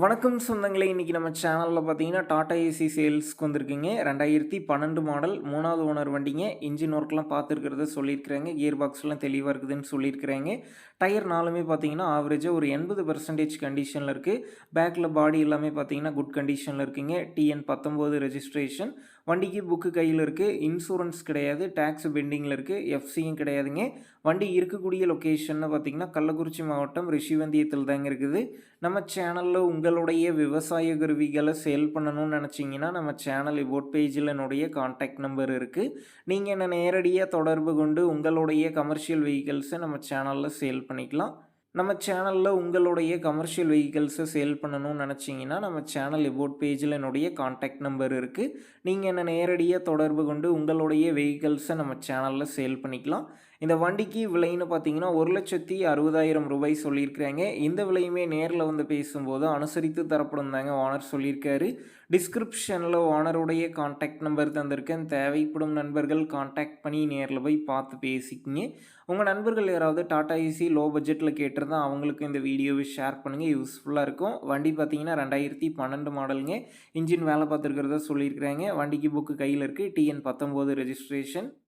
வணக்கம் சொந்தங்களே இன்றைக்கி நம்ம சேனலில் பார்த்தீங்கன்னா டாடா ஏசி சேல்ஸ்க்கு வந்திருக்குங்க. ரெண்டாயிரத்தி பன்னெண்டு மாடல் மூணாவது ஓனர் வண்டிங்க. இன்ஜின் ஒர்க்லாம் பார்த்துருக்கிறத சொல்லியிருக்கிறாங்க. கியர் பாக்ஸ்லாம் தெளிவாக இருக்குதுன்னு சொல்லியிருக்கிறாங்க. டயர் நாலுமே பார்த்தீங்கன்னா ஆவரேஜாக ஒரு எண்பது பர்சன்டேஜ் கண்டிஷனில் இருக்குது பேக்கில் பாடி எல்லாமே பார்த்தீங்கன்னா குட் கண்டிஷனில் இருக்குங்க. டிஎன் பத்தொம்போது ரெஜிஸ்ட்ரேஷன் வண்டிக்கு புக்கு கையில் இருக்குது இன்சூரன்ஸ் கிடையாது. டேக்ஸ் பெண்டிங்கில் இருக்குது எஃப்சியும் கிடையாதுங்க. வண்டி இருக்கக்கூடிய லொக்கேஷன்னு பார்த்தீங்கன்னா கள்ளக்குறிச்சி மாவட்டம் ரிஷிவந்தியத்தில் தாங்க இருக்குது. நம்ம சேனலில் உங்களுடைய விவசாய கருவிகளை சேல் பண்ணணும்னு நினச்சிங்கன்னா நம்ம சேனல் இவோட் பேஜில் என்னுடைய காண்டாக்ட் நம்பர் இருக்குது நீங்கள் என்ன நேரடியாக தொடர்பு கொண்டு உங்களுடைய கமர்ஷியல் வெஹிக்கல்ஸை நம்ம சேனலில் சேல் பண்ணிக்கலாம். நம்ம சேனலில் உங்களுடைய கமர்ஷியல் வெஹிக்கிள்ஸை சேல் பண்ணணும்னு நினச்சிங்கன்னா நம்ம சேனல் எபோட் பேஜில் என்னுடைய காண்டாக்ட் நம்பர் இருக்குது நீங்கள் என்ன நேரடியாக தொடர்பு கொண்டு உங்களுடைய வெஹிக்கல்ஸை நம்ம சேனலில் சேல் பண்ணிக்கலாம். இந்த வண்டிக்கு விலைன்னு பார்த்தீங்கன்னா ஒரு லட்சத்தி அறுபதாயிரம் ரூபாய் சொல்லியிருக்கிறாங்க. இந்த விலையுமே நேரில் வந்து பேசும்போது அனுசரித்து தரப்படும் தாங்க ஓனர் சொல்லியிருக்காரு. டிஸ்கிரிப்ஷனில் ஓனருடைய காண்டாக்ட் நம்பர் தந்திருக்கேன். தேவைப்படும் நண்பர்கள் காண்டாக்ட் பண்ணி நேரில் போய் பார்த்து பேசிக்கிங்க. உங்கள் நண்பர்கள் யாராவது டாடா ஏசி லோ பட்ஜெட்டில் கேட்டிருந்தா அவங்களுக்கு இந்த வீடியோவை ஷேர் பண்ணுங்கள் யூஸ்ஃபுல்லாக இருக்கும். வண்டி பார்த்தீங்கன்னா ரெண்டாயிரத்தி பன்னெண்டு மாடலுங்க. இன்ஜின் வேலை பார்த்துருக்கிறத சொல்லியிருக்கிறாங்க. வண்டிக்கு புக்கு கையில் இருக்குது டிஎன் பத்தொம்போது ரெஜிஸ்ட்ரேஷன்